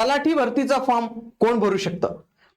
तलाठी भरतीचा फॉर्म कोण भरू शकतं?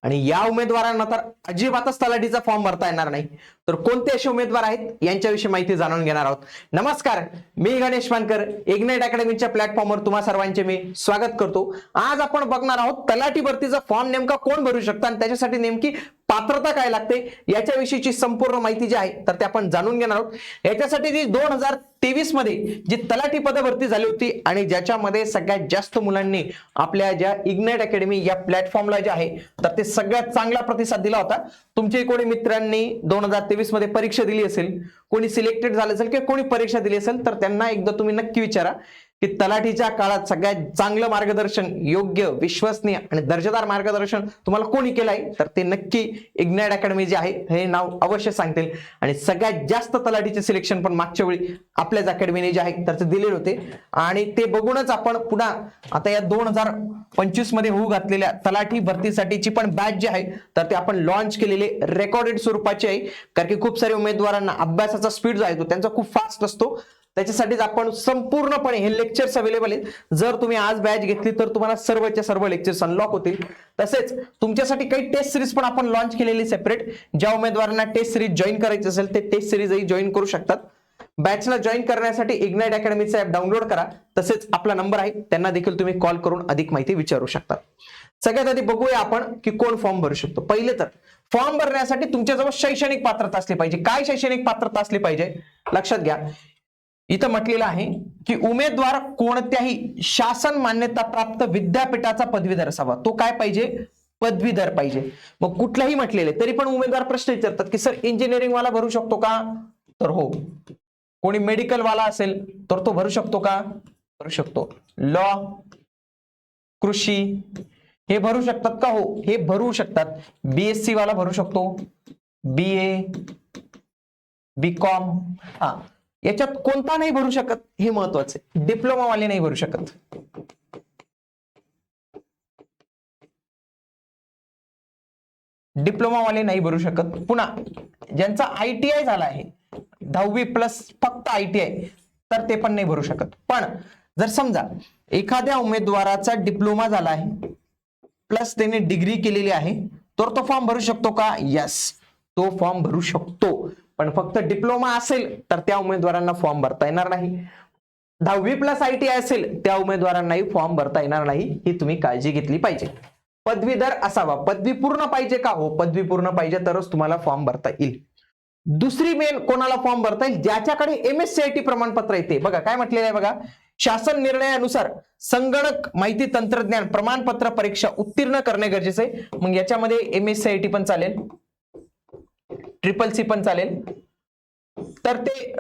आणि या उमेदवारांना तर अजिबातच तलाठीचा फॉर्म भरता येणार नाही. तर कोणते असे उमेदवार आहेत? यांच्याविषयी माहिती जाणून घेणार आहोत. नमस्कार मी गणेश मानकर इग्नाइट अकॅडमीच्या प्लॅटफॉर्मवर तुम्हा सर्वांचे मी स्वागत करतो. आज आपण बघणार आहोत तलाठी भरतीचा फॉर्म नेमका कोण भरू शकतं? आणि त्याच्यासाठी नेमकी पात्रता काय लागते याच्याविषयीची संपूर्ण माहिती जी आहे तर ते आपण जाणून घेणार आहोत. याच्यासाठी जी दोन हजार तेवीसमध्ये जी तलाठी पद भरती झाली होती आणि ज्याच्यामध्ये सगळ्यात जास्त मुलांनी आपल्या ज्या इग्नाइट अकॅडमी या प्लॅटफॉर्मला जे आहे तर ते सगळ्यात चांगला प्रतिसाद दिला होता. तुमचे कोणी मित्रांनी दोन हजार तेवीसमध्ये परीक्षा दिली असेल कोणी सिलेक्टेड झालं असेल किंवा कोणी परीक्षा दिली असेल तर त्यांना एकदा तुम्ही नक्की विचारा. की तलाठीच्या काळात सगळ्यात चांगलं मार्गदर्शन योग्य विश्वसनीय आणि दर्जेदार मार्गदर्शन तुम्हाला कोणी केलं आहे तर ते नक्की इग्नाइट अकॅडमी जे आहे हे नाव अवश्य सांगतील. आणि सगळ्यात जास्त तलाठीचे सिलेक्शन पण मागच्या वेळी आपल्याच अकॅडमीने जे आहे तर ते दिलेले होते. आणि ते बघूनच आपण पुन्हा आता या दोन हजार पंचवीसमध्ये होऊ घातलेल्या तलाठी भरतीसाठीची पण बॅच जी आहे तर ते आपण लॉन्च केलेले रेकॉर्डेड स्वरूपाचे आहे. कारण की खूप सारे उमेदवारांना अभ्यासाचा स्पीड जो आहे तो त्यांचा खूप फास्ट असतो. त्याच्यासाठीच आपण संपूर्णपणे हे लेक्चर्स अवेलेबल आहेत. जर तुम्ही आज बॅच घेतली तर तुम्हाला सर्वच्या सर्व लेक्चर्स अनलॉक होतील. तसेच तुमच्यासाठी काही टेस्ट सिरीज पण आपण लॉन्च केलेली सेपरेट ज्या उमेदवारांना टेस्ट सिरीज जॉईन करायची असेल ते टेस्ट सिरीजही जॉईन करू शकतात. बॅचला जॉईन करण्यासाठी इग्नाइट अकॅडमीचा ऍप डाउनलोड करा. तसेच आपला नंबर आहे त्यांना देखील तुम्ही कॉल करून अधिक माहिती विचारू शकता. सगळ्यात आधी बघूया आपण की कोण फॉर्म भरू शकतो. पहिले तर फॉर्म भरण्यासाठी तुमच्याजवळ शैक्षणिक पात्रता असली पाहिजे. काय शैक्षणिक पात्रता असली पाहिजे? लक्षात घ्या. इथं म्हटलेलं आहे की उमेदवार कोणत्याही शासन मान्यता प्राप्त विद्यापीठाचा पदवीधर असावा. तो काय पाहिजे? पदवीधर पाहिजे. मग कुठलाही म्हटलेले तरी पण उमेदवार प्रश्न विचारतात की सर इंजिनिअरिंग वाला भरू शकतो का? तर हो. कोणी मेडिकल वाला असेल तर तो भरू शकतो का? भरू शकतो. लॉ कृषी हे भरू शकतात का? हो. हे भरू शकतात. बीएससी वाला भरू शकतो. बी ए बी कॉम हा. याच्यात कोणता नाही भरू शकत हे महत्त्वाचे डिप्लोमा वाले नाही भरू शकत. डिप्लोमा वाले नाही भरू शकत. पुन्हा ज्यांचा आयटीआय झाला आहे दहावी प्लस फक्त आयटीआय तर ते पण नाही भरू शकत. पण जर समजा एखाद्या उमेदवाराचा डिप्लोमा झाला आहे प्लस त्याने डिग्री केलेली आहे तर तो फॉर्म भरू शकतो का? यस तो फॉर्म भरू शकतो. पण फक्त डिप्लोमा असेल तर त्या उमेदवारांना फॉर्म भरता येणार नाही. दहावी प्लस आय टी असेल त्या उमेदवारांनाही फॉर्म भरता येणार नाही ही तुम्ही काळजी घेतली पाहिजे. पदवीधर असावा. पदवी पूर्ण पाहिजे का? हो पदवी पूर्ण पाहिजे तरच तुम्हाला फॉर्म भरता येईल. दुसरी मेन कोणाला फॉर्म भरता येईल? ज्याच्याकडे M S C I T प्रमाणपत्र येते. बघा काय म्हटलेलं आहे बघा. शासन निर्णयानुसार संगणक माहिती तंत्रज्ञान प्रमाणपत्र परीक्षा उत्तीर्ण करणे गरजेचे आहे. मग याच्यामध्ये M S C I T पण चालेल. ट्रिपल सी पण चालेल. तर ते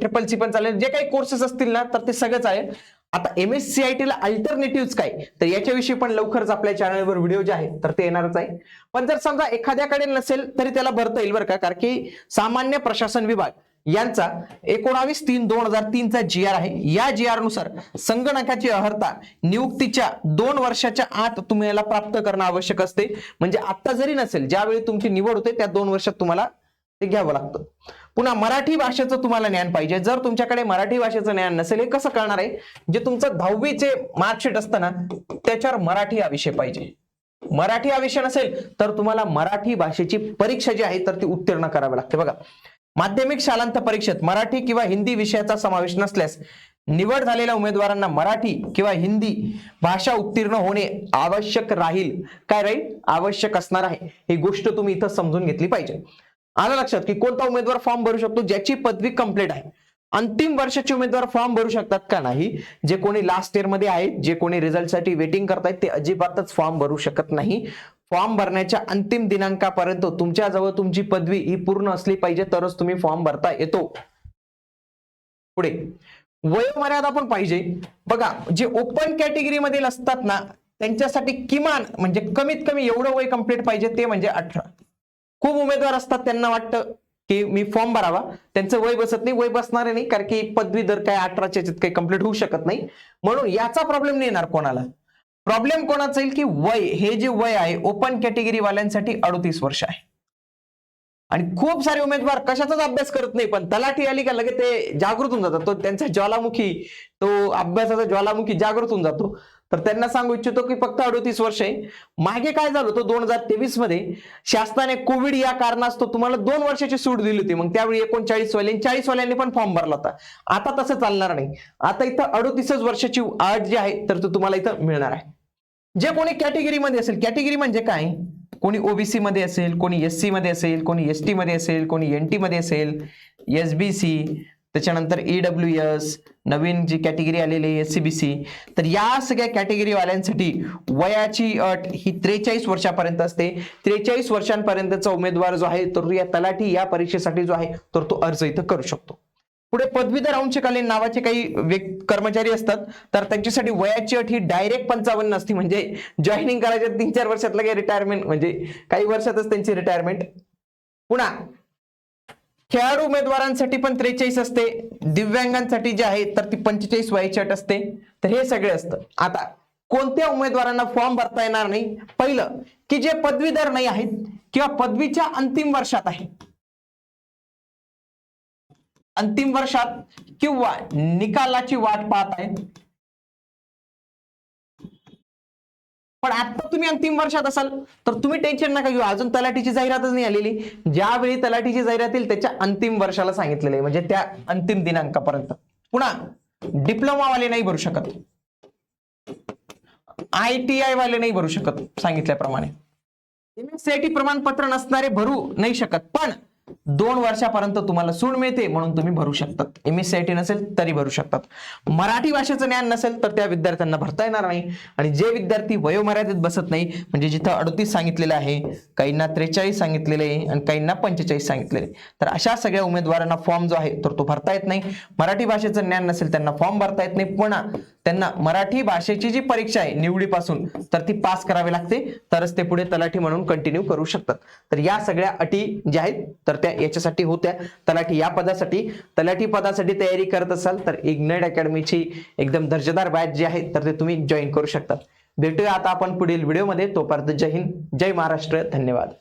ट्रिपल सी पण चालेल. जे काही कोर्सेस असतील ना तर ते सगळं चालेल आता M S C I T ला अल्टरनेटिव्ह काय? तर याच्याविषयी पण लवकरच आपल्या चॅनलवर व्हिडिओ जे आहे तर ते येणारच आहे. पण जर समजा एखाद्याकडे नसेल तरी त्याला भरता येईल बरं का? कारण की सामान्य प्रशासन विभाग यांचा एकोणावीस तीन दोन हजार तीनचा जी आर आहे. या जी आरनुसार संगणकाची अर्हता नियुक्तीच्या दोन वर्षाच्या आत तुम्ही याला प्राप्त करणं आवश्यक असते. म्हणजे आता जरी नसेल ज्यावेळी तुमची निवड होते त्या दोन वर्षात तुम्हाला ते घ्यावं लागतं. पुन्हा मराठी भाषेचं तुम्हाला ज्ञान पाहिजे. जर तुमच्याकडे मराठी भाषेचं ज्ञान नसेल हे कसं कळणार आहे? जे तुमचं दहावीचे मार्कशीट असतं ना त्याच्यावर मराठी हा विषय पाहिजे. मराठी हा विषय नसेल तर तुम्हाला मराठी भाषेची परीक्षा जी आहे तर ती उत्तीर्ण करावी लागते. बघा माध्यमिक शालांत परीक्षेत मराठी किंवा हिंदी विषयाचा समावेश नसल्यास निवड झालेल्या उमेदवारांना मराठी किंवा हिंदी भाषा उत्तीर्ण होणे आवश्यक राहील. काय राहील? आवश्यक असणार आहे. ही गोष्ट तुम्ही इथं समजून घेतली पाहिजे. आलं लक्षात की कोणता उमेदवार फॉर्म भरू शकतो? ज्याची पदवी कंप्लीट आहे. अंतिम वर्षाचे उमेदवार फॉर्म भरू शकतात का नाही? जे कोणी लास्ट इयरमध्ये आहेत जे कोणी रिझल्टसाठी वेटिंग करतायत ते अजिबातच फॉर्म भरू शकत नाही. फॉर्म भरण्याच्या अंतिम दिनांकापर्यंत तुमच्याजवळ तुमची पदवी ही पूर्ण असली पाहिजे तरच तुम्ही फॉर्म भरता येतो. पुढे. वयोमर्यादा पण पाहिजे. बघा जे ओपन कॅटेगरी मधील असतात ना त्यांच्यासाठी किमान म्हणजे कमीत कमी एवढं वय कंप्लीट पाहिजे ते म्हणजे अठरा. खूप उमेदवार असतात त्यांना वाटतं की मी फॉर्म भरावा. त्यांचं वय बसत नाही वय बसणार नाही कारण की पदवीधर काय अठराच्या याच्यात काही कंप्लीट होऊ शकत नाही. म्हणून याचा प्रॉब्लेम नाही येणार कोणाला. प्रॉब्लेम कोणाचा येईल की वय हे जे वय आहे ओपन कॅटेगरी वाल्यांसाठी अडतीस वर्ष आहे. आणि खूप सारे उमेदवार कशाचाच अभ्यास करत नाही पण तलाठी आली का लगेच ते जागृत होऊन जातात. तो त्यांचा ज्वालामुखी तो अभ्यासाचा ज्वालामुखी जागृत होऊन जातो. तर त्यांना सांगू इच्छितो की फक्त अडोतीस वर्ष. आहे मागे काय झालं होतं? दोन हजार तेवीसमध्ये शासनाने कोविड या कारणास्तव तुम्हाला दोन वर्षाची सूट दिली होती. मग त्यावेळी एकोणचाळीस वाले चाळीस वाल्यांनी पण फॉर्म भरला होता. आता तसं चालणार नाही. आता इथं अडोतीसच वर्षाची अट जी आहे तर तो तुम्हाला इथं मिळणार आहे. जे कोणी कॅटेगरीमध्ये असेल कॅटेगरी म्हणजे काय? कोणी ओबीसी मध्ये असेल कोणी एस सी मध्ये असेल कोणी एस टी मध्ये असेल कोणी एन टी मध्ये असेल एस बी सी त्याच्यानंतर ईडब्ल्यू एस नवीन जी कॅटेगरी आलेली आहे एस सी बी सी तर या सगळ्या कॅटेगरीवाल्यांसाठी वयाची अट ही त्रेचाळीस वर्षापर्यंत असते. त्रेचाळीस वर्षांपर्यंतचा उमेदवार जो आहे तर या तलाठी या परीक्षेसाठी जो आहे तर तो अर्ज इथं करू शकतो. पुढे पदवीधर अंशकालीन नावाचे काही कर्मचारी असतात. तर त्यांच्यासाठी वयाची अट ही डायरेक्ट पंचावन्न असते. म्हणजे जॉईनिंग करायच्या तीन चार वर्षात लगे रिटायरमेंट म्हणजे काही वर्षातच त्यांची रिटायरमेंट पुन्हा खेळाडू उमेदवारांसाठी पण त्रेचाळीस असते. दिव्यांगांसाठी जे आहे तर ती पंचेचाळीस वयाची अट असते. तर हे सगळे असतं. आता कोणत्या उमेदवारांना फॉर्म भरता येणार नाही? पहिलं की जे पदवीधर नाही आहेत किंवा पदवीच्या अंतिम वर्षात आहे. अंतिम वर्षात किंवा निकालाची वाट पाहत आहेत. पण आता तुम्ही अंतिम वर्षात असाल तर तुम्ही टेन्शन नका घेऊ. अजून तलाठीची जाहिरातच नाही आलेली. ज्यावेळी तलाठीची जाहिरात येईल त्याच्या अंतिम वर्षाला सांगितलेलं आहे. म्हणजे त्या अंतिम दिनांकापर्यंत. पुन्हा डिप्लोमा वाले नाही भरू शकत. आय टी आय वाले नाही भरू शकत सांगितल्याप्रमाणे. एमएससीआयटी प्रमाणपत्र नसणारे भरू नाही शकत. पण दोन वर्षापर्यंत तुम्हाला सूड मिळते म्हणून तुम्ही भरू शकतात. एम एस सी नसेल तरी भरू शकतात. मराठी भाषेचं ज्ञान नसेल तर त्या विद्यार्थ्यांना भरता येणार नाही. आणि जे विद्यार्थी वयोमर्यादेत बसत नाही म्हणजे जिथं अडतीस सांगितलेलं आहे काहींना त्रेचाळीस सांगितलेलं आहे आणि काहींना पंचेचाळीस सांगितलेले आहे. तर अशा सगळ्या उमेदवारांना फॉर्म जो आहे तर तो भरता येत नाही. मराठी भाषेचं ज्ञान नसेल त्यांना फॉर्म भरता येत नाही. पुन्हा त्यांना मराठी भाषेची जी परीक्षा आहे निवडीपासून तर ती पास करावी लागते. तरच ते पुढे तलाठी म्हणून कंटिन्यू करू शकतात. तर या सगळ्या अटी ज्या आहेत तर त्या याच्यासाठी होत्या. तलाठी या पदासाठी तलाठी पदासाठी तयारी करत असाल तर इग्नाइट अकॅडमीची एकदम दर्जेदार बॅच जी आहे तर ते तुम्ही जॉईन करू शकता. भेटूया आता आपण पुढील व्हिडिओमध्ये तोपर्यंत जय हिंद जय महाराष्ट्र. धन्यवाद.